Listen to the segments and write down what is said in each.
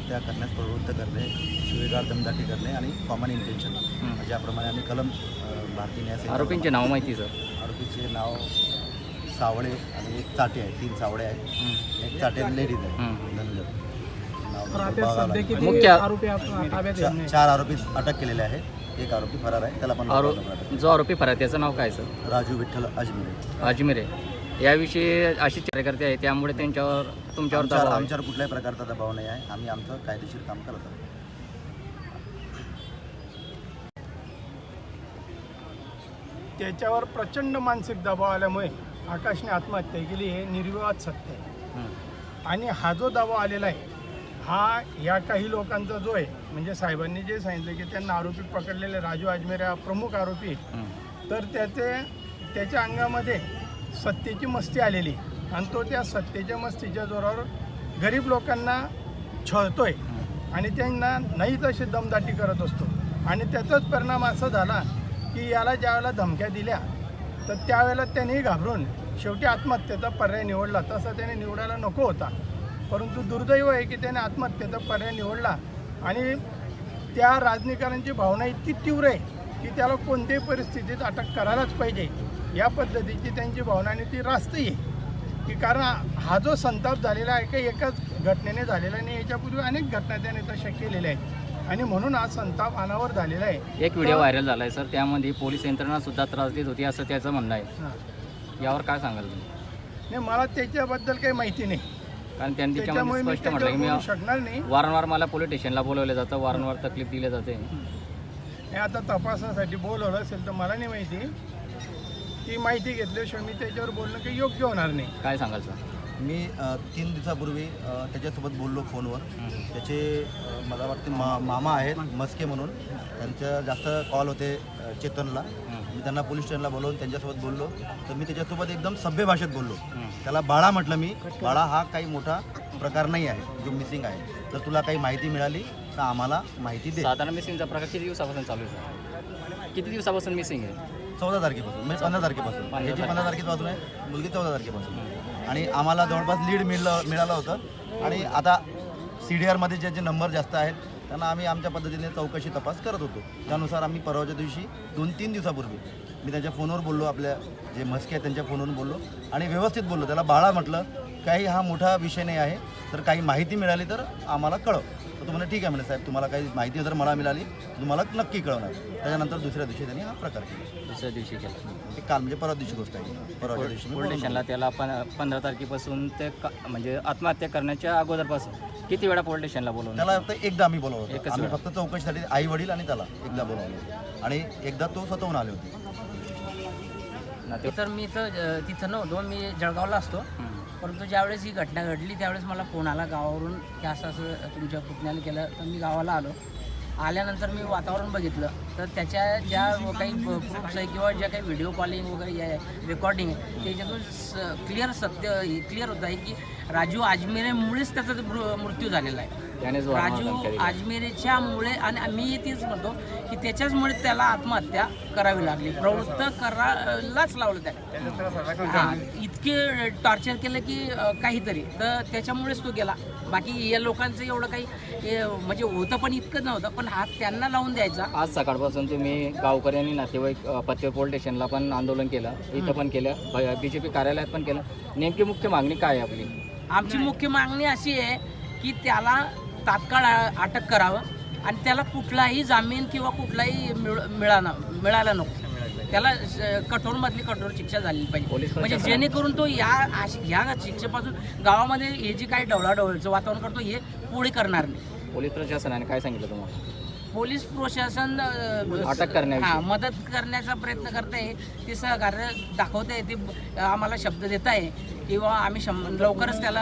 आत्महत्या करण्यास प्रवृत्त करणे शिवेगाळ दमदाटी करणे आणि कॉमन इंटेन्शन ज्याप्रमाणे आम्ही कलम भारतीय न्याय संहिता- आरोपींचे नाव माहिती सर? आरोपीचे नाव सावळे आणि एक चाटे आहे तीन सावळे आहेत. एक चाटे लेडीज आहे. किती मुख्य-? चार आरोपी अटक केलेले आहेत. एक आरोपी फरार आहे त्याला पण जो आरोपी फरार आहे, त्याचं नाव काय सर. राजू विठ्ठल अजमेरे. अजमेर आहे. याविषयी अशी कार्यकर्ते आहेत त्यामुळे त्यांच्यावर तुमच्यावर आमच्यावर दबाव आहे. आमच्यावर कुठल्याही प्रकारचा दबाव नाही आहे आम्ही आमचं कायदेशीर काम करत आहोत त्याच्यावर प्रचंड मानसिक दबाव आल्यामुळे आकाशने आत्महत्या केली हे निर्विवाद सत्य आहे हं. आणि हा जो दबाव आलेला आहे हा या काही लोकांचा जो आहे म्हणजे साहेबांनी जे सांगितलं की त्यांना आरोपी पकडलेले राजू अजमेर हा प्रमुख आरोपी आहे. हं. तर त्याचे त्याच्या अंगामध्ये सत्तेची मस्ती आलेली. आणि तो त्या सत्तेच्या मस्तीच्या जोरावर गरीब लोकांना छळतोय. आणि त्यांना नाही तशी दमदाटी करत असतो. आणि त्याचाच परिणाम असा झाला की याला ज्यावेळेला धमक्या दिल्या तर त्यावेळेला त्यांनी घाबरून शेवटी आत्महत्येचा पर्याय निवडला. तसा त्याने निवडायला नको होता. परंतु दुर्दैव आहे की त्याने आत्महत्येचा पर्याय निवडला. आणि त्या राजनीकारांची भावना इतकी तीव्र आहे की त्याला कोणत्याही परिस्थितीत अटक करायलाच पाहिजे. या पद्धतीची त्यांची भावना आणि ती रास्तही आहे. की कारण हा जो संताप झालेला आहे काही एकाच घटनेने झालेला नाही याच्यापूर्वी अनेक घटना त्याने तशा केलेल्या आहेत. आणि म्हणून हा संताप अनावर झालेला आहे. एक व्हिडिओ व्हायरल झाला आहे सर त्यामध्ये पोलीस यंत्रणा सुद्धा त्रास देत होती असं त्याचं म्हणणं आहे. यावर काय सांगाल तुम्ही? नाही मला त्याच्याबद्दल काही माहिती नाही. कारण त्यांनी त्याच्यामुळे त्याच्यामध्ये मी स्पष्ट म्हटलं की मी शकणार नाही. वारंवार मला पोलीस स्टेशनला बोलवलं जातं वारंवार तकलीफ दिली जाते. हे आता तपासासाठी बोलवलं असेल तर मला नाही माहिती. ती माहिती घेतल्याशिवाय मी त्याच्यावर बोलणं काही योग्य होणार नाही. काय सांगाल सर? मी अ, तीन दिवसापूर्वी अ, त्याच्यासोबत बोललो फोनवर. त्याचे अ, मला वाटते मा मामा आहेत मस्के म्हणून. त्यांचं जास्त कॉल होते अ, चेतनला. मी त्यांना पोलीस स्टेशनला बोलवून त्यांच्यासोबत बोललो. तर मी त्याच्यासोबत एकदम सभ्य भाषेत बोललो. त्याला बाळा म्हटलं मी. बाळा हा काही मोठा प्रकार नाही आहे. जो मिसिंग आहे. तर तुला काही माहिती मिळाली? तर आम्हाला माहिती दे. साधारण मिसिंगचा प्रकार किती दिवसापासून चालू आहे किती दिवसापासून मिसिंग आहे? चौदा तारखेपासून म्हणजे पंधरा तारखेपासून. पंधरा याची पंधरा तारखेपासून आहे. मुलगी चौदा तारखेपासून. आणि आम्हाला जवळपास लीड मिळलं मिळालं होतं. आणि आता सी डी आरमध्ये जे जे नंबर जास्त आहेत त्यांना आम्ही आमच्या पद्धतीने चौकशी तपास करत होतो. त्यानुसार आम्ही परवाच्या दिवशी दोन तीन दिवसापूर्वी मी त्यांच्या फोनवर बोललो आपल्या जे मस्के आहेत त्यांच्या फोनवरून बोललो. आणि व्यवस्थित बोललो. त्याला बाळा म्हटलं काही हा मोठा विषय नाही आहे. तर काही माहिती मिळाली तर आम्हाला कळव. तर तुम्हाला ठीक आहे म्हणे साहेब तुम्हाला काही माहिती जर मला मिळाली तर तुम्हाला नक्की कळवणार. त्याच्यानंतर दुसऱ्या दिवशी त्यांनी हा प्रकार केला. दुसऱ्या दिवशी केलं. ते काल म्हणजे परवा दिवशी गोष्ट आहे. परवाच्या दिवशी मी पोलीस बोललो. स्टेशनला त्याला पण पंधरा तारखेपासून ते का- म्हणजे आत्महत्या करण्याच्या अगोदरपासून किती वेळा पोलीस स्टेशनला बोलवलं? त्याला फक्त एकदा आम्ही बोलवलं एकच होतं आम्ही. फक्त चौकशीसाठी आई वडील आणि त्याला एकदा बोलवलं आणि एकदा तो स्वतःहून आले होते. ना ते तर मी तर अ, तिथं नव्हतो मी जळगावला असतो. परंतु ज्यावेळेस ही घटना घडली त्यावेळेस मला फोन आला गावावरून की असं असं तुमच्या पुतण्याने केलं. तर मी गावाला आलो. आल्यानंतर मी वातावरण बघितलं. तर त्याच्या ज्या काही प्रूफ्स आहे किंवा ज्या काही व्हिडिओ कॉलिंग वगैरे रेकॉर्डिंग आहे त्याच्यातून क्लिअर सत्य क्लिअर होत आहे की राजू आजमेरेमुळेच त्याचा मृत्यू झालेला आहे. त्यानेच राजू. आजमेरेच्या मुळे आणि मी तेच म्हणतो की त्याच्याचमुळे त्याला आत्महत्या करावी लागली. प्रवृत्त करायलाच लावलं त्याने. हा, इतके टॉर्चर केलं की काहीतरी. तर त्याच्यामुळेच तो गेला. बाकी या लोकांचं एवढं काही म्हणजे होतं पण इतकं नव्हतं पण हात त्यांना लावून द्यायचा. आज सकाळपासून तुम्ही गावकरी आणि नातेवाईक पत्ते पोलीस स्टेशनला पण आंदोलन केलं इथं पण केलं बी जे पी कार्यालयात पण केलं. नेमकी मुख्य मागणी काय आहे आपली? आमची मुख्य मागणी अशी आहे की त्याला तात्काळ अटक करावं आणि त्याला कुठलाही जामीन किंवा कुठलाही मिळ मिळाला मिळाला नको. त्याला कठोरमधली कठोर शिक्षा झाली पाहिजे. म्हणजे जेणेकरून तो या ह्या शिक्षेपासून गावामध्ये हे जे काही ढवळाढवळीचं वातावरण करतो हे पुढे करणार नाही. पोलीस प्रशासनाने काय सांगितलं तुम्हाला? पोलीस प्रशासन अटक करण्याविषयी. हा, मदत करण्याचा प्रयत्न करत. आहे ते सहकार्य दाखवत. आहे ते आम्हाला शब्द देत आहे किंवा आम्ही शं लवकरच त्याला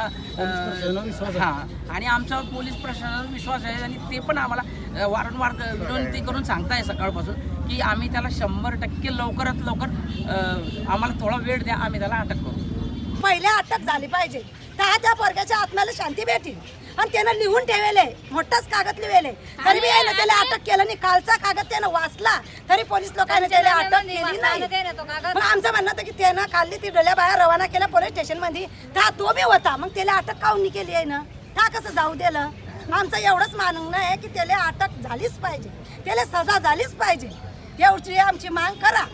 हा आणि आमचा पोलीस प्रशासनावर विश्वास आहे. आणि ते पण आम्हाला वारंवार विनंती करून सांगताय सकाळपासून की आम्ही त्याला शंभर टक्के लवकरात लवकर आम्हाला थोडा वेळ द्या. आम्ही त्याला अटक करू. पहिले अटक झाली पाहिजे. तर त्या पोरग्याच्या आत्म्याला शांती भेटेल आणि त्यानं लिहून ठेवले मोठाच कागद लिहिलेले तरी बी यायला त्याला अटक केलं नाही. कालचा कागद त्यानं वाचला. तरी पोलीस लोकांनी त्याला अटक केली नाही. मग आमचं म्हणणं होतं की त्यानं काढली ती डोल्या बाहेर रवाना केला पोलीस स्टेशनमध्ये तर तो बी होता. मग त्याला अटक काऊन नाही केली आहे ना का कसं जाऊ दिलं? आमचं एवढंच मानणं आहे की त्याला अटक झालीच पाहिजे. त्याला सजा झालीच पाहिजे. एवढी आमची मांग करा.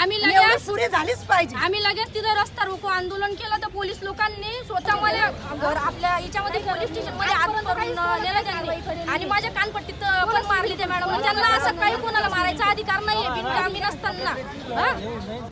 आम्ही लगेच पुरी झालीच पाहिजे. आम्ही लगेच तिथं रस्ता रोको आंदोलन केलं तर पोलीस लोकांनी स्वतः मला घर आपल्या याच्यामध्ये पोलीस स्टेशनमध्ये आत करून नेलं त्यांनी. आणि माझ्या कानपट्टीत पण मारली त्या मॅडम. त्यांना असं काही कोणाला मारायचा अधिकार नाहीये बिनकामी नसताना हा?